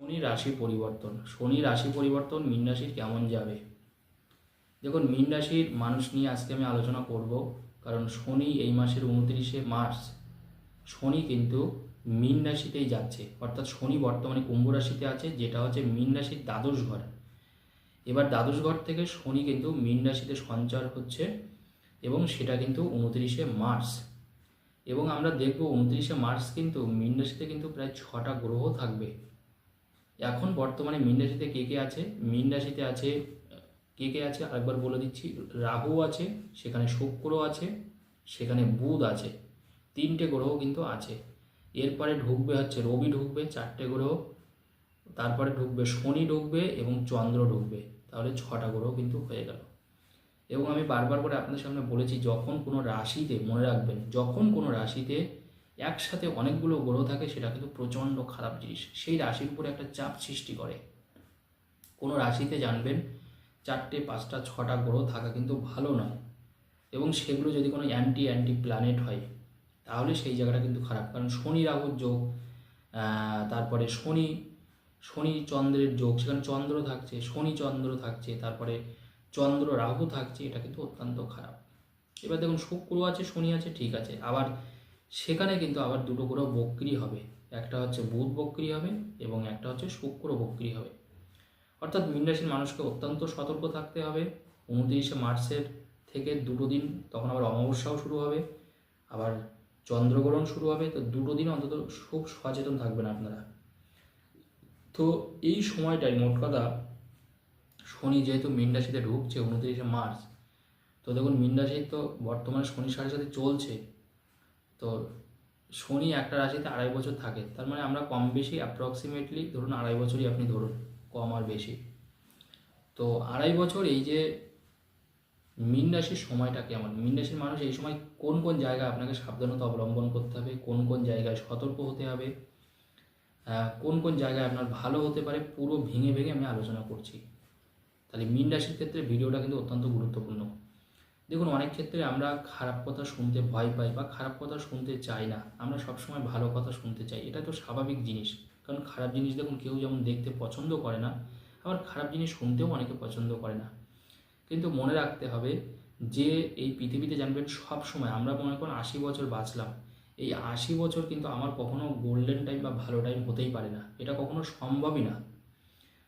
শনি রাশি পরিবর্তন। শনি রাশি পরিবর্তন, মীন রাশির কেমন যাবে? দেখুন, মীন রাশির মানুষ নিয়ে আজকে আমি আলোচনা করব, কারণ শনি এই মাসের উনত্রিশে মার্চ। শনি কিন্তু মীন রাশিতেই যাচ্ছে, অর্থাৎ শনি বর্তমানে কুম্ভ রাশিতে আছে, যেটা হচ্ছে মীন রাশির দ্বাদশ ঘর। এবার দ্বাদশ ঘর থেকে শনি কিন্তু মীন রাশিতে সঞ্চার হচ্ছে এবং সেটা কিন্তু উনত্রিশে মার্চ। এবং আমরা দেখব উনত্রিশে মার্চ কিন্তু মীন রাশিতে কিন্তু প্রায় ছটা গ্রহ থাকবে। এখন বর্তমানে মীন রাশিতে কে কে আছে? মীন রাশিতে আছে, কে কে আছে? আরেকবার বলে দিচ্ছি, রাহু আছে, সেখানে শুক্র আছে, সেখানে বুধ আছে। তিনটে গ্রহ কিন্তু আছে। এরপরে ঢুকবে হচ্ছে রবি ঢুকবে, চারটে গ্রহ। তারপরে ঢুকবে শনি ঢুকবে এবং চন্দ্র ঢুকবে। তাহলে ছটা গ্রহ কিন্তু হয়ে গেল। এবং আমি বারবার করে আপনাদের সামনে বলেছি, যখন কোনো রাশিতে মনে রাখবেন, যখন কোনো রাশিতে একসাথে অনেকগুলো গ্রহ থাকে, সেটা কিন্তু প্রচণ্ড খারাপ জিনিস। সেই রাশির উপরে একটা চাপ সৃষ্টি করে। কোনো রাশিতে জানবেন, চারটে, পাঁচটা, ছটা গ্রহ থাকা কিন্তু ভালো নয়। এবং সেগুলো যদি কোনো অ্যান্টি অ্যান্টি প্ল্যানেট হয়, তাহলে সেই জায়গাটা কিন্তু খারাপ। কারণ শনি রাহুর যোগ তারপরে শনি শনি চন্দ্রের যোগ, সেখানে চন্দ্র থাকছে, শনি চন্দ্র থাকছে, তারপরে চন্দ্র রাহু থাকছে, এটা কিন্তু অত্যন্ত খারাপ। এবার দেখুন, শুক্র আছে, শনি আছে, ঠিক আছে। আবার সেখানে কিন্তু আবার দুটো গ্রহ বক্রি হবে। একটা হচ্ছে বুধ বক্রি হবে এবং একটা হচ্ছে শুক্র বক্রি হবে। অর্থাৎ মীন রাশির মানুষকে অত্যন্ত সতর্ক থাকতে হবে। উনত্রিশে মার্চের থেকে দুটো দিন তখন আবার অমাবস্যাও শুরু হবে। আবার চন্দ্রগ্রহণ শুরু হবে। তো দুটো দিন অন্তত খুব সচেতন থাকবেন আপনারা। তো এই সময়টাই মোট কথা শনি যেহেতু মীন রাশিতে ঢুকছে উনত্রিশে মার্চ, তো দেখুন মীন রাশি তো বর্তমানে শনি সাড়ে সাথে চলছে। তো শনি একটা রাশিতে আড়াই বছর থাকে। তার মানে আমরা কম বেশি অ্যাপ্রক্সিমেটলি ধরুন আড়াই বছরই আপনি ধরুন, কম আর বেশি। তো আড়াই বছর এই যে মীন রাশির সময়টা কেমন মীন রাশির মানুষ এই সময় কোন কোন জায়গায় আপনাকে সাবধানতা অবলম্বন করতে হবে, কোন কোন জায়গায় সতর্ক হতে হবে কোন কোন জায়গায় আপনার ভালো হতে পারে পুরো ভেঙে ভেঙে আমি আলোচনা করছি। তাহলে মীন রাশির ক্ষেত্রে ভিডিওটা কিন্তু অত্যন্ত গুরুত্বপূর্ণ। দেখুন, অনেক ক্ষেত্রে আমরা খারাপ কথা শুনতে ভয় পাই বা খারাপ কথা শুনতে চাই না। আমরা সবসময় ভালো কথা শুনতে চাই। এটা তো স্বাভাবিক জিনিস। কারণ খারাপ জিনিস দেখুন, কেউ যেমন দেখতে পছন্দ করে না, আবার খারাপ জিনিস শুনতেও অনেকে পছন্দ করে না। কিন্তু মনে রাখতে হবে যে, এই পৃথিবীতে জানবেন সব সময় আমরা মনে করুন আশি বছর বাঁচলাম। এই আশি বছর কিন্তু আমার কখনো গোল্ডেন টাইম বা ভালো টাইম হতেই পারে না। এটা কখনো সম্ভবই না।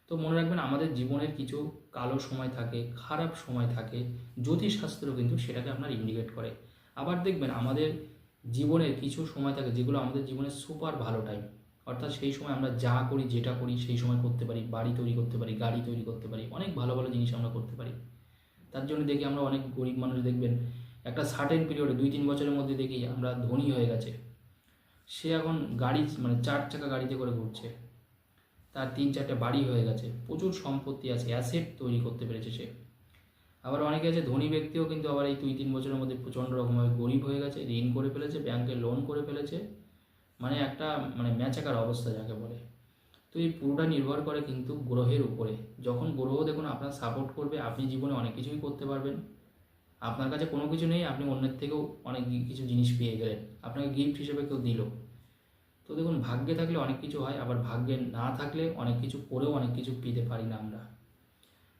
তো মনে রাখবেন, আমাদের জীবনের কিছু কালো সময় থাকে, খারাপ সময় থাকে, জ্যোতিষশাস্ত্র কিন্তু সেটাকে আপনার ইন্ডিকেট করে। আবার দেখবেন আমাদের জীবনের কিছু সময় থাকে যেগুলো আমাদের জীবনের সুপার ভালো টাইম অর্থাৎ সেই সময় আমরা যা করি, যেটা করি, সেই সময় করতে পারি, বাড়ি তৈরি করতে পারি, গাড়ি তৈরি করতে পারি, অনেক ভালো ভালো জিনিস আমরা করতে পারি। তার জন্য দেখি আমরা অনেক গরিব মানুষ দেখবেন, একটা সার্টেন পিরিয়ডে দুই তিন বছরের মধ্যে দেখি আমরা ধনী হয়ে গেছে। সে এখন গাড়ি মানে চার চাকা গাড়িতে করে ঘুরছে। তার তিন চারটে বাড়ি হয়ে গেছে। প্রচুর সম্পত্তি আছে অ্যাসেট তৈরি করতে পেরেছে সে। আবার অনেকে আছে, ধনী ব্যক্তিও কিন্তু আবার এই দুই তিন বছরের মধ্যে প্রচণ্ড রকমভাবে গরিব হয়ে গেছে, ঋণ করে ফেলেছে ব্যাংকে লোন করে ফেলেছে। মানে একটা মানে ম্যাচাকার অবস্থা যাকে বলে। তো এই পুরোটা নির্ভর করে কিন্তু গ্রহের উপরে। যখন গ্রহ দেখুন আপনার সাপোর্ট করবে, আপনি জীবনে অনেক কিছুই করতে পারবেন। আপনার কাছে কোনো কিছু নেই, আপনি অন্যের থেকেও অনেক কিছু জিনিস পেয়ে গেলেন। আপনাকে গিফট হিসেবে কেউ দিল। তো দেখুন, ভাগ্যে থাকলে অনেক কিছু হয়, আবার ভাগ্যে না থাকলে অনেক কিছু করেও অনেক কিছু পেতে পারি না আমরা।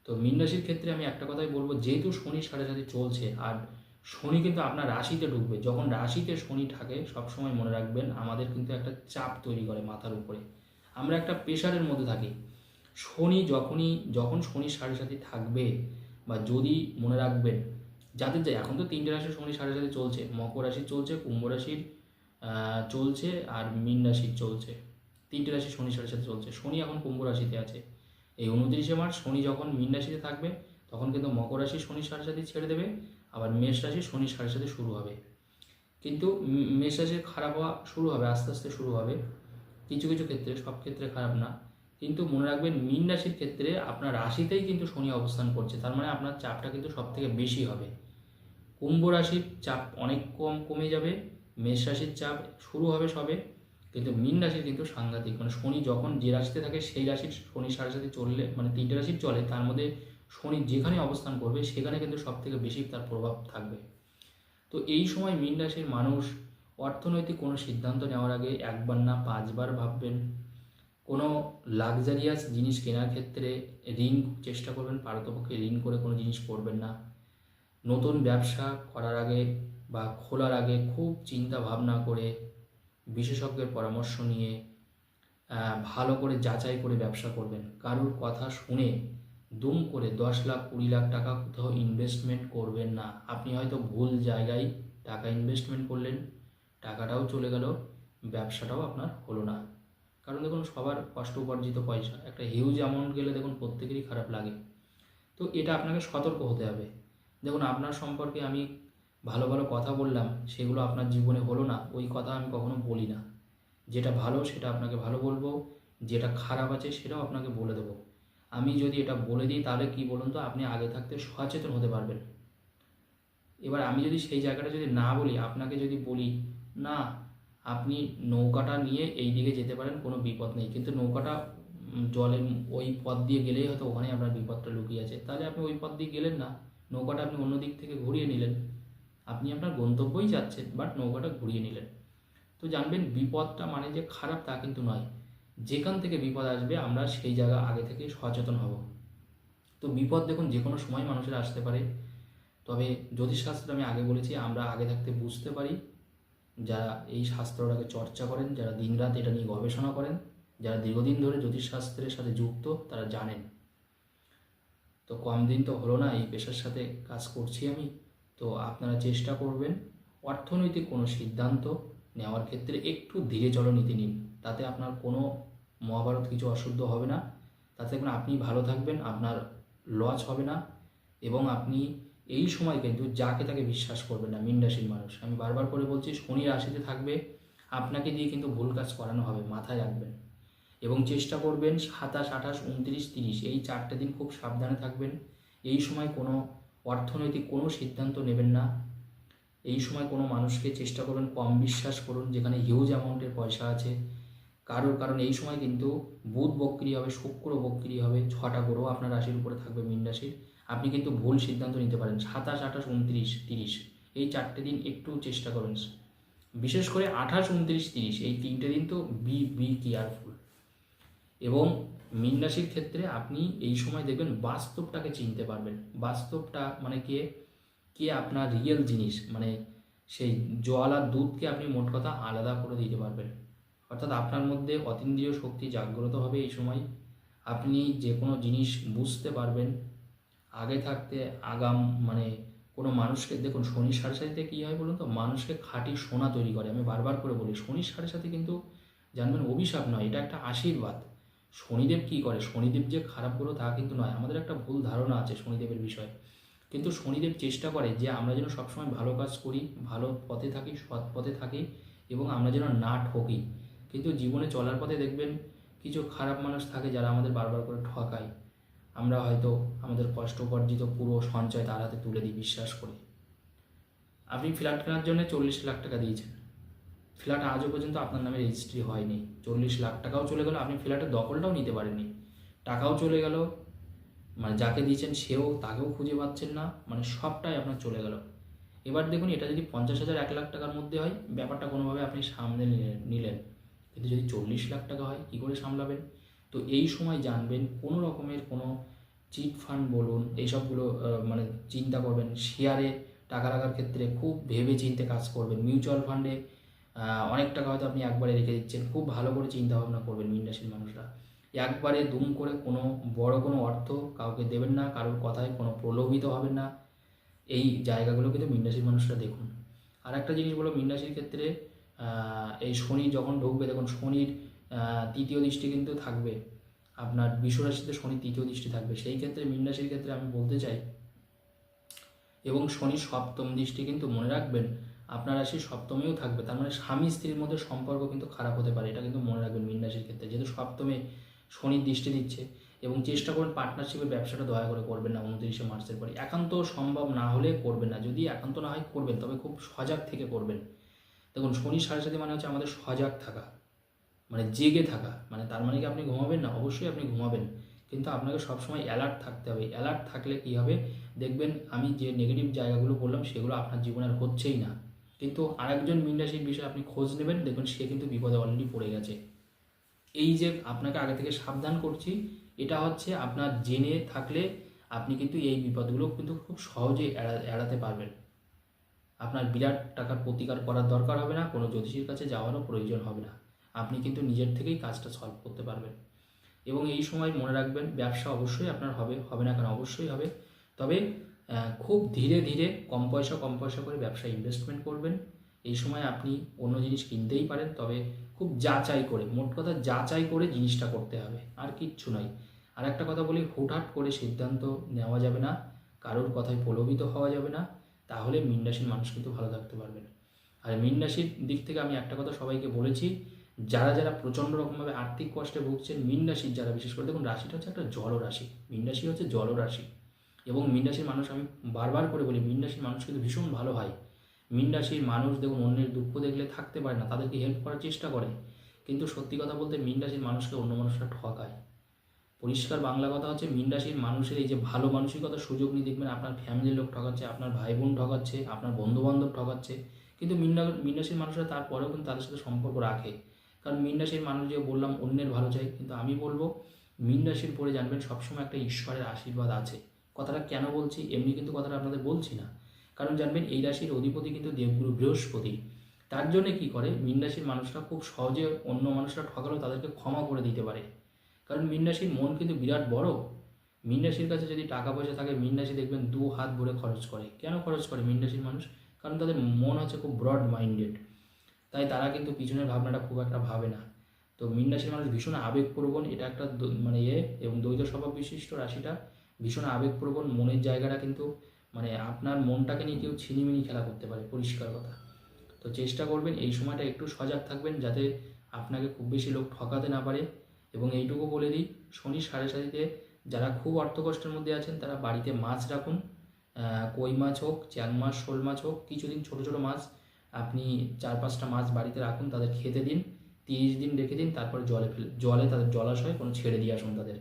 তো মীন রাশির ক্ষেত্রে আমি একটা কথাই বলব, যেহেতু শনি সাড়ে সাথে চলছে, আর শনি কিন্তু আপনার রাশিতে ঢুকবে। যখন রাশিতে শনি থাকে, সবসময় মনে রাখবেন, আমাদের কিন্তু একটা চাপ তৈরি করে মাথার উপরে। আমরা একটা প্রেশারের মধ্যে থাকি। শনি যখনই, যখন শনি সাড়ে সাথে থাকবে, বা যদি মনে রাখবেন, যাদের যে এখন তো তিনটে রাশি শনি সাড়ে সাথে চলছে, মকর রাশি চলছে, কুম্ভ রাশির চলছে আর মীন রাশির চলছে। তিনটে রাশি শনি সাড়ে সাথে চলছে। শনি এখন কুম্ভ রাশিতে আছে। এই উনত্রিশে মার্চ শনি যখন মীন রাশিতে থাকবে, তখন কিন্তু মকর রাশি শনি সাড়ে সাথে ছেড়ে দেবে, আবার মেষ রাশি শনি সাড়ে সাথে শুরু হবে। কিন্তু মেষ রাশির খারাপ হওয়া শুরু হবে, আস্তে আস্তে শুরু হবে। কিছু কিছু ক্ষেত্রে, সব ক্ষেত্রে খারাপ না। কিন্তু মনে রাখবেন, মীন রাশির ক্ষেত্রে আপনার রাশিতেই কিন্তু শনি অবস্থান করছে। তার মানে আপনার চাপটা কিন্তু সব থেকে বেশি হবে। কুম্ভ রাশির চাপ অনেক কম কমে যাবে। মেষ রাশির চাপ শুরু হবে সবে, কিন্তু মীন রাশির কিন্তু সাংঘাতিক। মানে শনি যখন যে রাশিতে থাকে, সেই রাশির শনি সাড়ে সাথে চললে মানে তিনটে রাশির চলে, তার মধ্যে শনি যেখানে অবস্থান করবে, সেখানে কিন্তু সব থেকে বেশি তার প্রভাব থাকবে। তো এই সময় মীন রাশির মানুষ অর্থনৈতিক কোনো সিদ্ধান্ত নেওয়ার আগে একবার না পাঁচবার ভাববেন। কোনো লাক্সারিয়াস জিনিস কেনার ক্ষেত্রে ঋণ চেষ্টা করবেন, পারতপক্ষে ঋণ করে কোনো জিনিস করবেন না। নতুন ব্যবসা করার আগে বা খোলার আগে খুব চিন্তা ভাবনা করে বিশেষজ্ঞের পরামর্শ নিয়ে ভালো করে যাচাই করে ব্যবসা করবেন। কারোর কথা শুনে দুম করে দশ লাখ কুড়ি লাখ টাকা কোথাও ইনভেস্টমেন্ট করবেন না। আপনি হয়তো ভুল জায়গায় টাকা ইনভেস্টমেন্ট করলেন, টাকাটাও চলে গেল, ব্যবসাটাও আপনার হলো না। কারণ দেখুন, সবার কষ্ট উপার্জিত পয়সা। একটা হিউজ অ্যামাউন্ট গেলে দেখুন, প্রত্যেকেরই খারাপ লাগে। তো এটা আপনাকে সতর্ক হতে হবে। দেখুন, আপনার সম্পর্কে আমি ভালো ভালো কথা বললাম, সেগুলো আপনার জীবনে হলো না, ওই কথা আমি কখনো বলি না। যেটা ভালো সেটা আপনাকে ভালো বলব, যেটা খারাপ আছে সেটাও আপনাকে বলে দেবো। আমি যদি এটা বলে দিই, তাহলে কি বলুন তো, আপনি আগে থাকতে সচেতন হতে পারবেন। এবার আমি যদি সেই জায়গাটা যদি না বলি, আপনাকে যদি বলি, না, আপনি নৌকাটা নিয়ে এই দিকে যেতে পারেন, কোনো বিপদ নেই। কিন্তু নৌকাটা জলের ওই পথ দিয়ে গেলেই হয়তো ওখানে আপনার বিপদটা লুকিয়ে আছে। তাহলে আপনি ওই পথ দিয়ে গেলেন না, নৌকাটা আপনি অন্য দিক থেকে ঘুরিয়ে নিলেন। আপনি আপনার গন্তব্যই যাচ্ছেন বাট নৌকাটা ঘুরিয়ে নিলেন। তো জানবেন, বিপদটা মানে যে খারাপ তা কিন্তু নয়। যেখান থেকে বিপদ আসবে, আমরা সেই জায়গা আগে থেকে সচেতন হব। তো বিপদ দেখুন যে কোনো সময় মানুষের আসতে পারে। তবে জ্যোতিষশাস্ত্র আমি আগে বলেছি, আমরা আগে থাকতে বুঝতে পারি। যারা এই শাস্ত্রটাকে চর্চা করেন, যারা দিনরাত এটা নিয়ে গবেষণা করেন, যারা দীর্ঘদিন ধরে জ্যোতিষশাস্ত্রের সাথে যুক্ত, তারা জানেন। তো কম দিন তো হলো না, এই পেশার সাথে কাজ করছি আমি। তো আপনারা চেষ্টা করবেন অর্থনৈতিক কোনো সিদ্ধান্ত নেওয়ার ক্ষেত্রে একটু ধীরে চলো নীতি নিন। তাতে আপনার কোনো মহাভারত কিছু অশুদ্ধ হবে না। তাতে করে আপনি ভালো থাকবেন, আপনার লস হবে না এবং আপনি এই সময় কিন্তু যাকে তাকে বিশ্বাস করবেন না মিন মানুষ। আমি বারবার করে বলছি, শনি রাশিতে থাকবে, আপনাকে দিয়ে কিন্তু ভুল কাজ করানো হবে, মাথায় রাখবেন এবং চেষ্টা করবেন সাতাশ, আঠাশ, উনত্রিশ, তিরিশ, এই চারটে দিন খুব সাবধানে থাকবেন। এই সময় কোনো অর্থনৈতিক কোনো সিদ্ধান্ত নেবেন না। এই সময় কোনো মানুষকে চেষ্টা করবেন কম বিশ্বাস করুন, যেখানে হিউজ অ্যামাউন্টের পয়সা আছে। কারোর কারণ এই সময় কিন্তু বুধ বক্রি হবে, শুক্র বক্রি হবে, ছটা গ্রহ আপনার রাশির উপরে থাকবে মীন রাশির। আপনি কিন্তু ভুল সিদ্ধান্ত নিতে পারেন। সাতাশ, আঠাশ, উনত্রিশ, তিরিশ, এই চারটে দিন একটু চেষ্টা করবেন বিশেষ করে আঠাশ, উনত্রিশ, তিরিশ, এই তিনটে দিন তো বি বি কেয়ারফুল এবং মীন রাশির ক্ষেত্রে আপনি এই সময় দেখবেন বাস্তবটাকে চিনতে পারবেন। বাস্তবটা মানে কে? কে আপনার রিয়েল জিনিস? মানে সেই জল আর দুধকে আপনি মোট কথা আলাদা করে দিতে পারবেন। অর্থাৎ আপনার মধ্যে অতীন্দ্রিয় শক্তি জাগ্রত হবে এই সময়। আপনি যে কোনো জিনিস বুঝতে পারবেন। আগে থাকতে আগাম মানে কোনো মানুষকে, দেখুন শনির সাড়ে সাথে কী হয় বলুন তো? মানুষকে খাঁটি সোনা তৈরি করে। আমি বারবার করে বলি, শনির সাড়ে সাথে কিন্তু জানবেন অভিশাপ নয়, এটা একটা আশীর্বাদ। শনিদেব কী করে? শনিদেব যে খারাপ করো, তা কিন্তু নয়। আমাদের একটা ভুল ধারণা আছে শনিদেবের বিষয়ে। কিন্তু শনিদেব চেষ্টা করে যে আমরা যেন সবসময় ভালো কাজ করি, ভালো পথে থাকি, সৎ পথে থাকি, এবং আমরা যেন না ঠকি। কিন্তু জীবনে চলার পথে দেখবেন কিছু খারাপ মানুষ থাকে যারা আমাদের বারবার করে ঠকায়। আমরা হয়তো আমাদের কষ্ট উপার্জিত পুরো সঞ্চয় তার হাতে তুলে দিই, বিশ্বাস করে। আপনি ফ্ল্যাট কেনার জন্য চল্লিশ লাখ টাকা দিয়েছেন। ফ্ল্যাট আজও পর্যন্ত আপনার নামে রেজিস্ট্রি হয়নি। চল্লিশ লাখ টাকাও চলে গেল, আপনি ফ্ল্যাটের দখলটাও নিতে পারেননি। টাকাও চলে গেল মানে যাকে দিয়েছেন সেও তাকেও খুঁজে পাচ্ছেন না মানে সবটাই আপনার চলে গেল। এবার দেখুন, এটা যদি পঞ্চাশ হাজার, এক লাখ টাকার মধ্যে হয়, ব্যাপারটা কোনোভাবে আপনি সামনে নিলেন- কিন্তু যদি চল্লিশ লাখ টাকা হয়, কী করে সামলাবেন? তো এই সময় জানবেন, কোনো রকমের কোনো চিট ফান্ড বলুন, এইসবগুলো মানে চিন্তা করবেন শেয়ারে টাকা রাখার ক্ষেত্রে খুব ভেবে চিন্তে কাজ করবেন। মিউচুয়াল ফান্ডে অনেক টাকা হয়তো আপনি একবারে রেখে দিচ্ছেন। খুব ভালো করে চিন্তা ভাবনা করবেন মিন মানুষরা। একবারে দুম করে কোনো বড় কোনো অর্থ কাউকে দেবেন না, কারোর কথায় কোনো প্রলোভিত হবেন না। এই জায়গাগুলো কিন্তু মিন মানুষরা দেখুন। আর একটা জিনিস বলো, মিন ক্ষেত্রে এই শনি যখন ঢুকবে, দেখুন শনির তৃতীয় দৃষ্টি কিন্তু থাকবে। আপনার বিশ্বরাশিতে শনির তৃতীয় দৃষ্টি থাকবে। সেই ক্ষেত্রে মীন ক্ষেত্রে আমি বলতে চাই, এবং শনির সপ্তম দৃষ্টি কিন্তু মনে রাখবেন আপনার রাশি সপ্তমেও থাকবে। তার মানে স্বামী স্ত্রীর মধ্যে সম্পর্ক কিন্তু খারাপ হতে পারে। এটা কিন্তু মনে রাখবেন মীন রাশির ক্ষেত্রে। যেহেতু সপ্তমে শনির দৃষ্টি দিচ্ছে এবং চেষ্টা করুন পার্টনারশিপের ব্যবসাটা দয়া করে করবেন না উনত্রিশে মার্চের পরে। একান্ত সম্ভব না হলে করবেন না। যদি একান্ত না হয় করবেন, তবে খুব সজাগ থেকে করবেন। দেখুন, শনি সাড়ে সাথে মানে হচ্ছে আমাদের সজাগ থাকা মানে জেগে থাকা। মানে তার মানে কি আপনি ঘুমাবেন না? অবশ্যই আপনি ঘুমাবেন। কিন্তু আপনাকে সবসময় অ্যালার্ট থাকতে হবে। অ্যালার্ট থাকলে কী হবে? দেখবেন আমি যে নেগেটিভ জায়গাগুলো বললাম, সেগুলো আপনার জীবনে আর হচ্ছেই না। কিন্তু আরেকজন মিন রাশির বিষয়ে আপনি খোঁজ নেবেন, দেখবেন সে কিন্তু বিপদে অলরেডি পড়ে গেছে। এই যে আপনাকে আগে থেকে সাবধান করছি, এটা হচ্ছে আপনার জেনে থাকলে আপনি কিন্তু এই বিপদগুলো কিন্তু খুব সহজেই এড়া, এড়াতে পারবেন। আপনার বিরাট টাকার প্রতিকার করার দরকার হবে না, কোনো জ্যোতিষীর কাছে যাওয়ারও প্রয়োজন হবে না। আপনি কিন্তু নিজের থেকেই কাজটা সলভ করতে পারবেন। এবং এই সময় মনে রাখবেন, ব্যবসা অবশ্যই আপনার হবে হবে না কেন? অবশ্যই হবে। তবে খুব ধীরে ধীরে কম পয়সা কম পয়সা করে ব্যবসায় ইনভেস্টমেন্ট করবেন। এই সময় আপনি অন্য জিনিস কিনতেই পারেন, তবে খুব যাচাই করে, মোট কথা যাচাই করে জিনিসটা করতে হবে, আর কিচ্ছু নয়। আর একটা কথা বলি, হুটহাট করে সিদ্ধান্ত নেওয়া যাবে না, কারোর কথায় প্রলোভিত হওয়া যাবে না, তাহলে মীন রাশির মানুষ কিন্তু ভালো থাকতে পারবেন আর মীন রাশির দিক থেকে আমি একটা কথা সবাইকে বলেছি, যারা যারা প্রচণ্ড রকমভাবে আর্থিক কষ্টে ভুগছেন, মীন রাশির যারা, বিশেষ করে দেখুন, রাশিটা হচ্ছে একটা জল রাশি মীন রাশি হচ্ছে জল রাশি এবং মীন রাশির মানুষ, আমি বারবার করে বলি, মীন রাশির মানুষ কিন্তু ভীষণ ভালো হয় মীন রাশির মানুষ দেখুন, অন্যের দুঃখ দেখলে থাকতে পারে না, তাদেরকে হেল্প করার চেষ্টা করে। কিন্তু সত্যি কথা বলতে, মীন রাশির মানুষকে অন্য মানুষরা ঠকায়। পরিষ্কার বাংলা কথা হচ্ছে, মীন রাশির মানুষের এই যে ভালো মানসিকতার সুযোগ নিয়ে দেখবেন, আপনার ফ্যামিলির লোক ঠকাচ্ছে, আপনার ভাই বোন ঠকাচ্ছে, আপনার বন্ধু বান্ধব ঠকাচ্ছে। কিন্তু মীন রা- মীন রাশির মানুষরা তারপরেও কিন্তু তাদের সাথে সম্পর্ক রাখে। কারণ মীন রাশির মানুষ যে বললাম, অন্যের ভালো চাই, কিন্তু আমি বলব, মীন রাশির পরে জানবেন, সবসময় একটা ঈশ্বরের আশীর্বাদ আছে। কথাটা কেন বলছি? এমনি কিন্তু কথাটা আপনাদের বলছি না। কারণ জানবেন, এই রাশির অধিপতি কিন্তু দেবগুরু বৃহস্পতি। তার জন্য কি করে? মীন রাশির মানুষরা খুব সহজে অন্য মানুষরা ঠকালেও তাদেরকে ক্ষমা করে দিতে পারে। কারণ মীন রাশির মন কিন্তু বিরাট বড়। মীন রাশির কাছে যদি টাকা পয়সা থাকে, মীন রাশি দেখবেন দু হাত ভরে খরচ করে। কেন খরচ করে মীন রাশির মানুষ? কারণ তাদের মন হচ্ছে খুব ব্রড মাইন্ডেড তাই তারা কিন্তু পিছনের ভাবনাটা খুব একটা ভাবে না। তো মীন রাশির মানুষ ভীষণ আবেগপ্রবণ। এটা একটা মানে ইয়ে এবং দ্বৈত স্বভাব বিশিষ্ট রাশিটা। ভীষণ আবেগপ্রবণ মনের জায়গাটা কিন্তু মানে আপনার মনটাকে নিয়ে কেউ ছিনিমিনি খেলা করতে পারে, পরিষ্কার কথা। তো চেষ্টা করবেন, এই সময়টা একটু সজাগ থাকবেন যাতে আপনাকে খুব বেশি লোক ঠকাতে না পারে। এবং এইটুকু বলে দিই শনি সাড়ে সাতিতে যারা খুব অর্থকষ্টের মধ্যে আছেন, তারা বাড়িতে মাছ রাখুন। কই মাছ হোক চ্যাং মাছ, শোল মাছ হোক, কিছুদিন ছোটো ছোটো মাছ আপনি চার পাঁচটা মাছ বাড়িতে রাখুন, তাদের খেতে দিন। তিরিশ দিন রেখে দিন, তারপর জলে ফেলে, জলে তাদের জলাশয় কোনো ছেড়ে দিয়ে আসুন তাদের।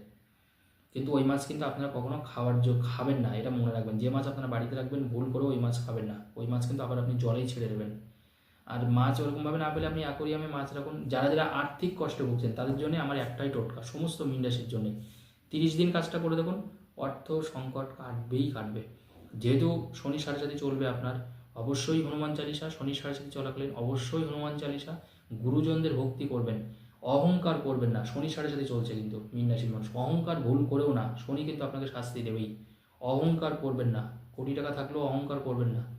কিন্তু ওই মাছ কিন্তু আপনারা কখনো খাওয়ার যোগ খাবেন না, এটা মনে রাখবেন। যে মাছ আপনারা বাড়িতে রাখবেন, ভুল করে ওই মাছ খাবেন না। ওই মাছ কিন্তু আবার আপনি জলেই ছেড়ে দেবেন। আর মাছ ওরকমভাবে না পেলে আপনি অ্যাকোরিয়ামে মাছ রাখুন। যারা যারা আর্থিক কষ্টে ভুগছেন, তাদের জন্য আমার একটাই টোটকা, সমস্ত মিনরাশির জন্যে। তিরিশ দিন কাজটা করে দেখুন, অর্থ সংকট কাটবেই কাটবে। যেহেতু শনি সাড়ে সাথে চলবে আপনার, অবশ্যই হনুমান চালিসা শনি সাড়ে সাথে চলাকালীন অবশ্যই হনুমান চালিসা গুরুজনদের ভক্তি করবেন। অহংকার করবেন না। শনি সাড়ে সাথে চলছে কিন্তু, মীন রাশির মানুষ। অহংকার ভুল করেও না, শনি কিন্তু আপনাকে শাস্তি দেবেই। অহংকার করবেন না। কোটি টাকা থাকলেও অহংকার করবেন না।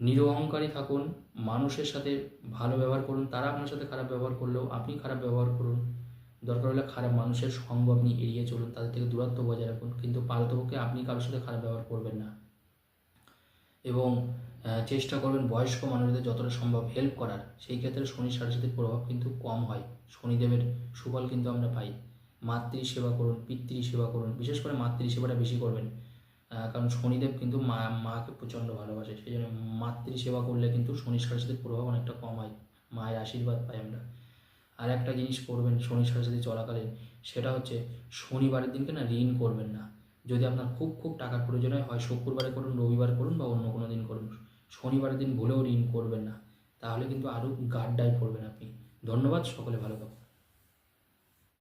নির নিরহংকারী থাকুন, মানুষের সাথে ভালো ব্যবহার করুন, তারা আপনার সাথে খারাপ ব্যবহার করলেও আপনি খারাপ ব্যবহার করুন। দরকার হলে খারাপ মানুষের সঙ্গ আপনি এড়িয়ে চলুন, তাদের থেকে দূরত্ব বজায় রাখুন। কিন্তু পারতপক্ষে আপনি কারোর সাথে খারাপ ব্যবহার করবেন না। এবং চেষ্টা করবেন বয়স্ক মানুষদের যতটা সম্ভব হেল্প করার। সেই ক্ষেত্রে শনি সারস্বতীর প্রভাব কিন্তু কম হয়। শনিদেবের সুফল কিন্তু আমরা পাই। মাতৃ সেবা করুন পিতৃ সেবা করুন, বিশেষ করে মাতৃ সেবাটা বেশি করবেন। কারণ শনিদেব কিন্তু মা, মাকে প্রচণ্ড ভালোবাসে। সেই জন্য মাতৃ সেবা করলে কিন্তু শনি সরস্বতীর প্রভাব অনেকটা কম হয়। মায়ের আশীর্বাদ পাই আমরা। আর একটা জিনিস করবেন শনি সরস্বতী চলাকালীন, সেটা হচ্ছে শনিবারের দিনকে না ঋণ করবেন না। যদি আপনার খুব খুব টাকার প্রয়োজন হয় হয় শুক্রবারে করুন, রবিবার করুন বা অন্য কোনো দিন করুন শনিবারের দিন ভুলেও ঋণ করবেন না। তাহলে কিন্তু আরও গাড্ডায় পড়বেন আপনি। ধন্যবাদ, সকলে ভালো থাকুন।